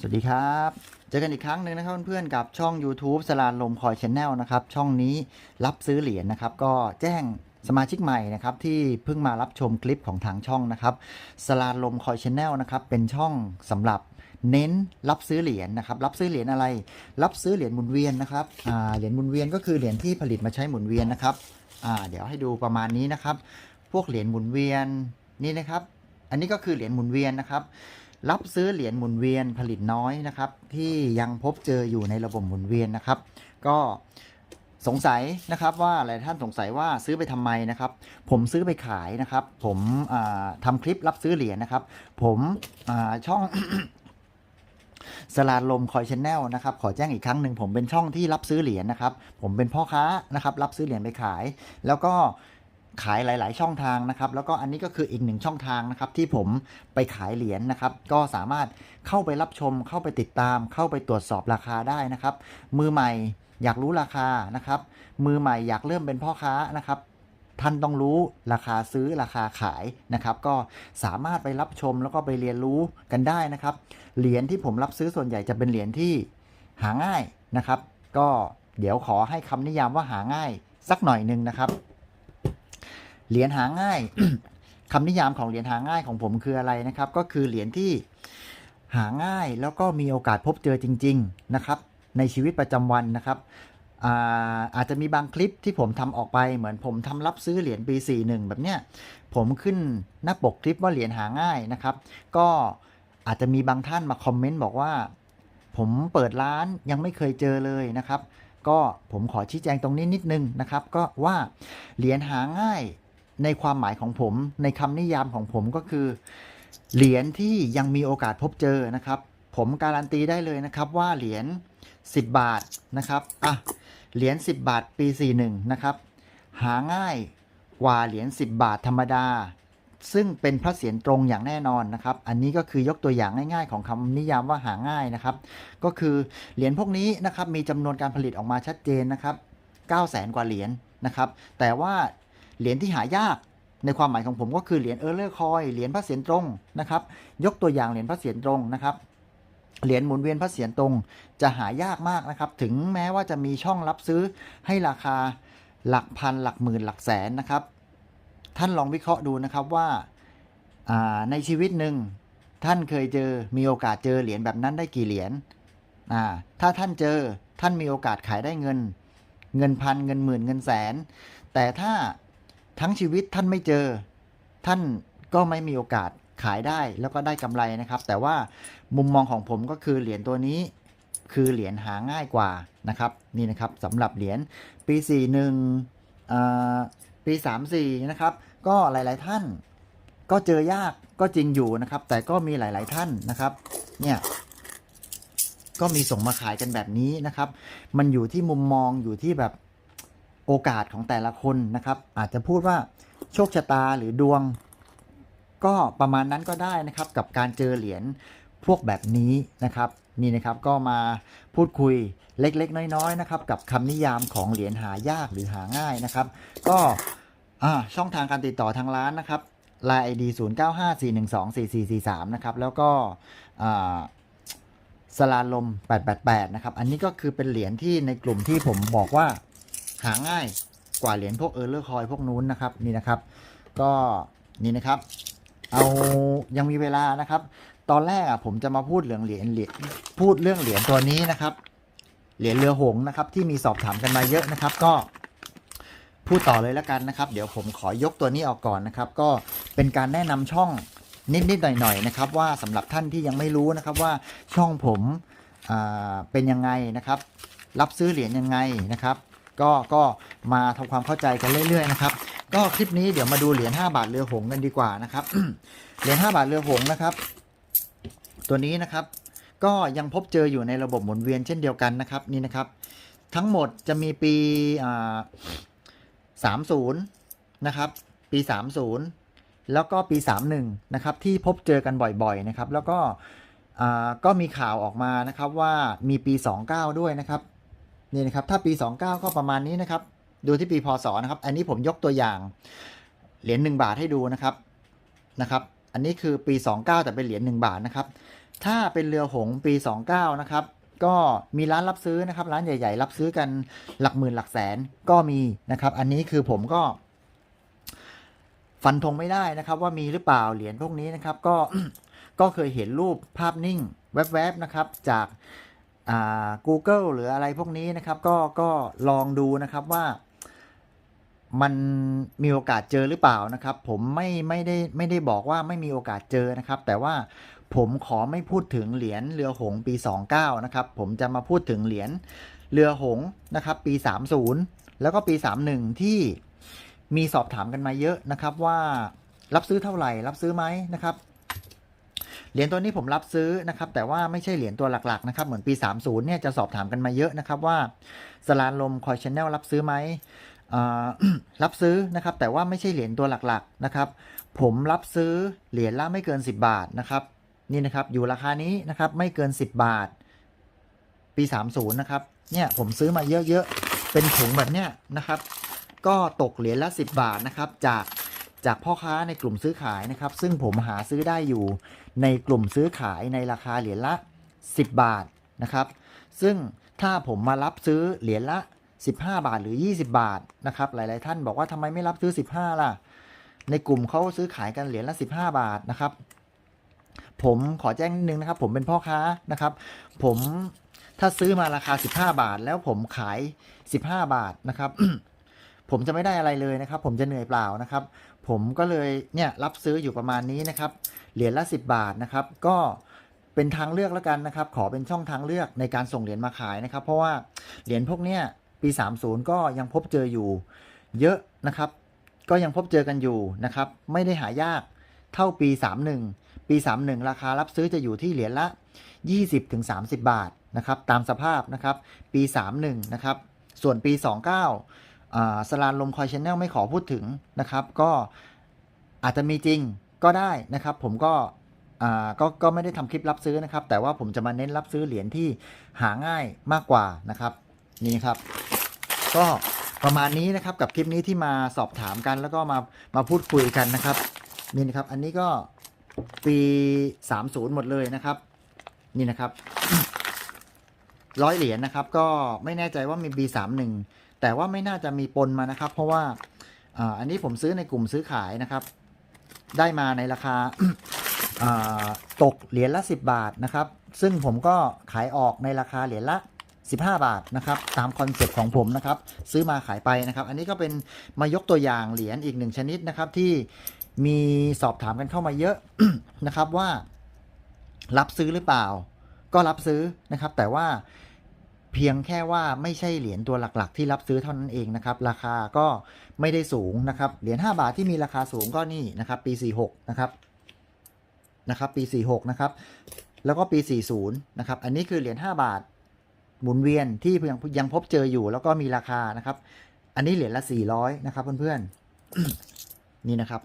สวัสดีครับ เจอกันอีกครั้งหนึ่งนะครับเพื่อนๆกับช่อง YouTube สลานลมคอยชแนลนะครับ ช่องนี้รับซื้อเหรียญนะครับ ก็แจ้งสมาชิกใหม่นะครับที่เพิ่งมารับชมคลิปของทางช่องนะครับสลานลมคอยชแนลนะครับเป็นช่องสำหรับเน้นรับซื้อเหรียญนะครับ รับซื้อเหรียญอะไร รับซื้อเหรียญหมุนเวียนนะครับเหรียญหมุนเวียนก็คือเหรียญที่ผลิตมาใช้หมุนเวียนนะครับเดี๋ยวให้ดูประมาณนี้นะครับ พวกเหรียญหมุนเวียนนี่นะครับ อันนี้ก็คือเหรียญหมุนเวียนนะครับ รับซื้อเหรียญหมุนเวียนผลิตน้อยนะครับ ที่ยังพบเจออยู่ในระบบหมุนเวียนนะครับ ก็สงสัยนะครับว่าหลายท่านสงสัยว่าซื้อไปทำไมนะครับ ผมซื้อไปขายนะครับ ผมอ่าทำคลิปรับซื้อเหรียญนะครับ ผมช่องสลาดลมคอยชแนลนะครับ ขอแจ้งอีกครั้งหนึ่งผมเป็นช่องที่รับซื้อเหรียญนะครับ ผมเป็นพ่อค้านะครับ รับซื้อเหรียญไปขาย แล้วก็ ขายหลาย ๆ ช่องทางนะครับ แล้วก็อันนี้ก็คืออีกหนึ่งช่องทางนะครับ ที่ผมไปขายเหรียญนะครับ ก็สามารถเข้าไปรับชม เข้าไปติดตาม เข้าไปตรวจสอบราคาได้นะครับ มือใหม่อยากรู้ราคานะครับ มือใหม่อยากเริ่มเป็นพ่อค้านะครับท่านต้องรู้ราคาซื้อราคาขายนะครับ ก็สามารถไปรับชมแล้วก็ไปเรียนรู้กันได้นะครับ เหรียญที่ผมรับซื้อส่วนใหญ่จะเป็นเหรียญที่หาง่ายนะครับ ก็เดี๋ยวขอให้คำนิยามว่าหาง่ายสักหน่อยหนึ่งนะครับ เหรียญหาง่ายคำนิยามของเหรียญหาง่ายของผมคืออะไรนะครับ ก็คือเหรียญที่หาง่ายแล้วก็มีโอกาสพบเจอจริง ๆนะครับ ในชีวิตประจำวันนะครับอาอาจจะมีบางคลิปที่ผมทำออกไปเหมือนผมทำรับซื้อเหรียญปี41แบบเนี้ยผมขึ้นหน้าปกคลิปว่าเหรียญหาง่ายนะครับ ก็อาจจะมีบางท่านมาคอมเมนต์บอกว่า ผมเปิดร้านยังไม่เคยเจอเลยนะครับ ก็ผมขอชี้แจงตรงนี้นิดนึงนะครับ ก็ว่าเหรียญหาง่าย ในความหมายของผม ในคำนิยามของผมก็คือ เหรียญที่ยังมีโอกาสพบเจอนะครับ ผมการันตีได้เลยนะครับว่าเหรียญ10 บาทนะครับอะเหรียญ10 บาทปี 41 นะครับ หาง่ายกว่าเหรียญ10 บาทธรรมดา ซึ่งเป็นพระเศียรตรงอย่างแน่นอนนะครับ อันนี้ก็คือยกตัวอย่างง่าย ๆ ของคำนิยามว่าหาง่ายนะครับ ก็คือเหรียญพวกนี้นะครับมีจำนวนการผลิตออกมาชัดเจนนะครับ9 0 0 0 0กว่าเหรียญนะครับ แต่ว่า เหรียญที่หายาก ในความหมายของผมก็คือเหรียญเออร์เลอร์คอยเหรียญพระเศียรตรงนะครับ ยกตัวอย่างเหรียญพระเศียรตรงนะครับเหรียญหมุนเวียนพระเศียรตรงจะหายากมากนะครับ ถึงแม้ว่าจะมีช่องรับซื้อให้ราคาหลักพันหลักหมื่นหลักแสนนะครับ ท่านลองวิเคราะห์ดูนะครับว่าาในชีวิตหนึ่งท่านเคยเจอมีโอกาสเจอเหรียญแบบนั้นได้กี่เหรียญถ้าท่านเจอท่านมีโอกาสขายได้เงิน เงินพันเงินหมื่นเงินแสน แต่ถ้า ทั้งชีวิตท่านไม่เจอ ท่านก็ไม่มีโอกาสขายได้แล้วก็ได้กำไรนะครับ แต่ว่ามุมมองของผมก็คือเหรียญตัวนี้คือเหรียญหาง่ายกว่านะครับนี่นะครับสำหรับเหรียญปี 41อ่าปี 34 นะครับ ก็หลาย ๆ ท่านก็เจอยากก็จริงอยู่นะครับ แต่ก็มีหลาย ๆ ท่านนะครับ เนี่ยก็มีส่งมาขายกันแบบนี้นะครับ มันอยู่ที่มุมมองอยู่ที่แบบ โอกาสของแต่ละคนนะครับ อาจจะพูดว่าโชคชะตาหรือดวง ก็ประมาณนั้นก็ได้นะครับกับการเจอเหรียญพวกแบบนี้นะครับนี่นะครับก็มาพูดคุยเล็กๆ น้อยๆนะครับกับคำนิยามของเหรียญหายากหรือหาง่ายนะครับ ก็ช่องทางการติดต่อทางร้านนะครับ Line ID 0 9 5 4 1 2 4 4 4 3 นะครับ แล้วก็สลาลม 888 นะครับ อันนี้ก็คือเป็นเหรียญที่ในกลุ่มที่ผมบอกว่า หาง่ายกว่าเหรียญพวกเออร์เลอร์คอยพวกนู้นนะครับนี่นะครับ ก็นี่นะครับ เอายังมีเวลานะครับ ตอนแรกอะผมจะมาพูดเรื่องเหรียญเหรียญพูดเรื่องเหรียญตัวนี้นะครับ เหรียญเรือหงนะครับ ที่มีสอบถามกันมาเยอะนะครับ ก็พูดต่อเลยแล้วกันนะครับ เดี๋ยวผมขอยกตัวนี้ออกก่อนนะครับ ก็เป็นการแนะนำช่องนิดๆหน่อยๆนะครับ ว่าสำหรับท่านที่ยังไม่รู้นะครับว่าช่องผมเป็นยังไงนะครับ รับซื้อเหรียญยังไงนะครับ ก็ก็มาทำความเข้าใจกันเรื่อยๆนะครับ ก็คลิปนี้เดี๋ยวมาดูเหรียญ5บาทเรือหงกันดีกว่านะครับ เหรียญ5บาทเรือหงนะครับ ตัวนี้นะครับ ก็ยังพบเจออยู่ในระบบหมุนเวียนเช่นเดียวกันนะครับนี่นะครับ ทั้งหมดจะมีปีอ่า30นย์นะครับ ปี 30 แล้วก็ปี 31 นะครับ ที่พบเจอกันบ่อยๆนะครับ แล้วก็ก็มีข่าวออกมานะครับว่ามีปี 29 ด้วยนะครับ นี่นะครับถ้าปี 29 ก็ประมาณนี้นะครับ ดูที่ปีพศนะครับ อันนี้ผมยกตัวอย่าง เหรียญ1บาทให้ดูนะครับนะครับ อันนี้คือปี 29 แต่เป็นเหรียญ1บาทนะครับ ถ้าเป็นเรือหงส์ปี 29 นะครับ ก็มีร้านรับซื้อนะครับ ร้านใหญ่ ๆ รับซื้อกันหลักหมื่นหลักแสนก็มีนะครับ อันนี้คือผมก็ฟันธงไม่ได้นะครับว่ามีหรือเปล่าเหรียญพวกนี้นะครับ ก็ก็เคยเห็นรูปภาพนิ่งแวบๆนะครับ จาก Google หรืออะไรพวกนี้นะครับ ก็ก็ลองดูนะครับว่ามันมีโอกาสเจอหรือเปล่านะครับ ผมไม่ไม่ได้ไม่ได้บอกว่าไม่มีโอกาสเจอนะครับ แต่ว่าผมขอไม่พูดถึงเหรียญเรือหงส์ปี 29 นะครับ ผมจะมาพูดถึงเหรียญเรือหงส์นะครับปี 30 แล้วก็ปี 31 ที่มีสอบถามกันมาเยอะนะครับว่ารับซื้อเท่าไหร่ รับซื้อไหมนะครับ เหรียญตัวนี้ผมรับซื้อนะครับแต่ว่าไม่ใช่เหรียญตัวหลักๆนะครับเหมือนปี 30เนี่ยจะสอบถามกันมาเยอะนะครับว่าสลานลมคอยชแนลรับซื้อไหมรับซื้อนะครับแต่ว่าไม่ใช่เหรียญตัวหลักๆนะครับผมรับซื้อเหรียญละไม่เกิน 10 บาทนะครับนี่นะครับอยู่ราคานี้นะครับไม่เกิน 10 บาท ปี 30นะครับเนี่ยผมซื้อมาเยอะๆเป็นถุงแบบเนี้ยนะครับก็ตกเหรียญละ 10 บาทนะครับจาก จากพ่อค้าในกลุ่มซื้อขายนะครับ ซึ่งผมหาซื้อได้อยู่ในกลุ่มซื้อขายในราคาเหรียญละ 10 บาทนะครับ ซึ่งถ้าผมมารับซื้อเหรียญละ 15 บาทหรือ 20 บาทนะครับ หลาย ๆ ท่านบอกว่าทำไมไม่รับซื้อ 15 ล่ะ ในกลุ่มเขาซื้อขายกันเหรียญละ 15 บาทนะครับ ผมขอแจ้งนิดนึงนะครับ ผมเป็นพ่อค้านะครับ ผมถ้าซื้อมาราคา 15 บาท แล้วผมขาย 15 บาทนะครับผมจะไม่ได้อะไรเลยนะครับ ผมจะเหนื่อยเปล่านะครับ ผมก็เลยเนี่ยรับซื้ออยู่ประมาณนี้นะครับ เหรียญละ 10 บาทนะครับ ก็เป็นทางเลือกแล้วกันนะครับ ขอเป็นช่องทางเลือกในการส่งเหรียญมาขายนะครับ เพราะว่าเหรียญพวกเนี้ยปี 30 ก็ยังพบเจออยู่เยอะนะครับ ก็ยังพบเจอกันอยู่นะครับ ไม่ได้หายากเท่าปี 31 ปี 31 ราคารับซื้อจะอยู่ที่เหรียญละ 20-30 บาทนะครับ ตามสภาพนะครับ ปี 31 นะครับ ส่วนปี 29อ่า สลานลมคอยชแนลไม่ขอพูดถึงนะครับ ก็อาจจะมีจริงก็ได้นะครับ ผมก็ก็ก็ไม่ได้ทำคลิปรับซื้อนะครับ แต่ว่าผมจะมาเน้นรับซื้อเหรียญที่หาง่ายมากกว่านะครับ นี่ครับ ก็ประมาณนี้นะครับกับคลิปนี้ที่มาสอบถามกันแล้วก็มามาพูดคุยกันนะครับนี่นะครับอันนี้ก็ปี 30 หมดเลยนะครับ นี่นะครับร้อยเหรียญนะครับ ก็ไม่แน่ใจว่ามี B31 แต่ว่าไม่น่าจะมีปนมานะครับ เพราะว่าอันนี้ผมซื้อในกลุ่มซื้อขายนะครับ ได้มาในราคาอ่าตกเหรียญละ 10 บาทนะครับ ซึ่งผมก็ขายออกในราคาเหรียญละ 15 บาทนะครับตามคอนเซ็ปต์ของผมนะครับ ซื้อมาขายไปนะครับ อันนี้ก็เป็นมายกตัวอย่างเหรียญอีกหนึ่งชนิดนะครับที่มีสอบถามกันเข้ามาเยอะนะครับว่ารับซื้อหรือเปล่า ก็รับซื้อนะครับ แต่ว่า เพียงแค่ว่าไม่ใช่เหรียญตัวหลักๆ ที่รับซื้อเท่านั้นเองนะครับราคาก็ไม่ได้สูงนะครับเหรียญ5บาทที่มีราคาสูงก็นี่นะครับปี 46นะครับนะครับปี 46นะครับแล้วก็ปี 40นะครับอันนี้คือเหรียญ5บาทหมุนเวียนที่ยังยังพบเจออยู่แล้วก็มีราคานะครับ อันนี้เหรียญละ 400นะครับเพื่อนๆนี่นะครับ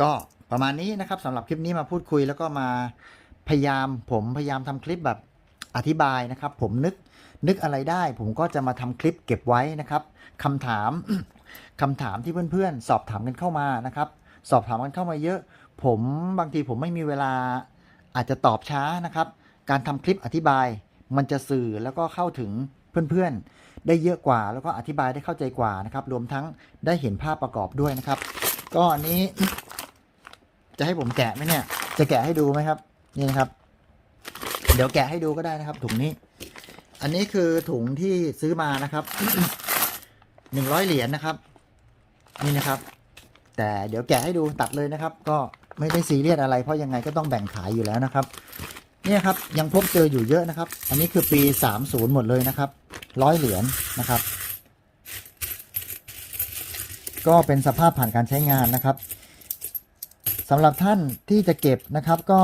ก็ประมาณนี้นะครับสำหรับคลิปนี้มาพูดคุยแล้วก็มาพยายามผมพยายามทำคลิปแบบ อธิบายนะครับ ผมนึกนึกอะไรได้ ผมก็จะมาทำคลิปเก็บไว้นะครับคำถามคำถามที่เพื่อนๆ สอบถามกันเข้ามานะครับ สอบถามกันเข้ามาเยอะ ผมบางทีผมไม่มีเวลาอาจจะตอบช้านะครับ การทำคลิปอธิบายมันจะสื่อแล้วก็เข้าถึงเพื่อนๆ ได้เยอะกว่า แล้วก็อธิบายได้เข้าใจกว่านะครับ รวมทั้งได้เห็นภาพประกอบด้วยนะครับ ก็อันนี้ จะให้ผมแกะไหมเนี่ย จะแกะให้ดูไหมครับ นี่นะครับ เดี๋ยวแกะให้ดูก็ได้นะครับ ถุงนี้ อันนี้คือถุงที่ซื้อมานะครับหนึ่งร้อยเหรียญนะครับ นี่นะครับ แต่เดี๋ยวแกะให้ดูตัดเลยนะครับ ก็ไม่ได้ซีเรียสอะไร เพราะยังไงก็ต้องแบ่งขายอยู่แล้วนะครับ เนี่ยครับยังพบเจออยู่เยอะนะครับ อันนี้คือปี30หมดเลยนะครับร้อยเหรียญนะครับ ก็เป็นสภาพผ่านการใช้งานนะครับสำหรับท่านที่จะเก็บนะครับก็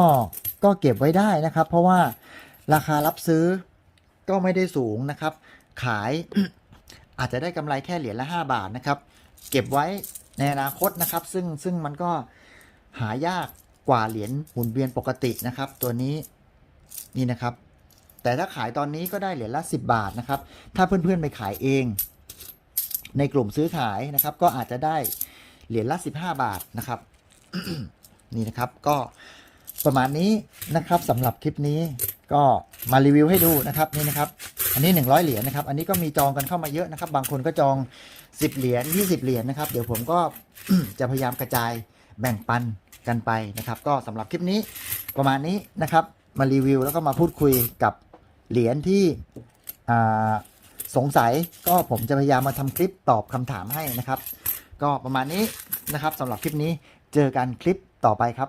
ก็เก็บไว้ได้นะครับ เพราะว่าราคารับซื้อก็ไม่ได้สูงนะครับ ขายอาจจะได้กำไรแค่เหรียญละ 5 บาทนะครับ เก็บไว้ในอนาคตนะครับ ซึ่งซึ่งมันก็หายากกว่าเหรียญหมุนเวียนปกตินะครับ ตัวนี้นี่นะครับ แต่ถ้าขายตอนนี้ก็ได้เหรียญละ 10 บาทนะครับ ถ้าเพื่อนๆไปขายเอง ในกลุ่มซื้อขายนะครับ ก็อาจจะได้เหรียญละ 15 บาทนะครับ นี่นะครับก็ ประมาณนี้นะครับสำหรับคลิปนี้ก็มารีวิวให้ดูนะครับนี่นะครับ อันนี้ 100 เหรียญนะครับ อันนี้ก็มีจองกันเข้ามาเยอะนะครับ บางคนก็จอง 10 เหรียญ20 เหรียญนะครับเดี๋ยวผมก็จะพยายามกระจายแบ่งปันกันไปนะครับ ก็สำหรับคลิปนี้ประมาณนี้นะครับ มารีวิวแล้วก็มาพูดคุยกับเหรียญที่สงสัยก็ผมจะพยายามมาทำคลิปตอบคำถามให้นะครับ ก็ประมาณนี้นะครับสำหรับคลิปนี้เจอกันคลิปต่อไปครับ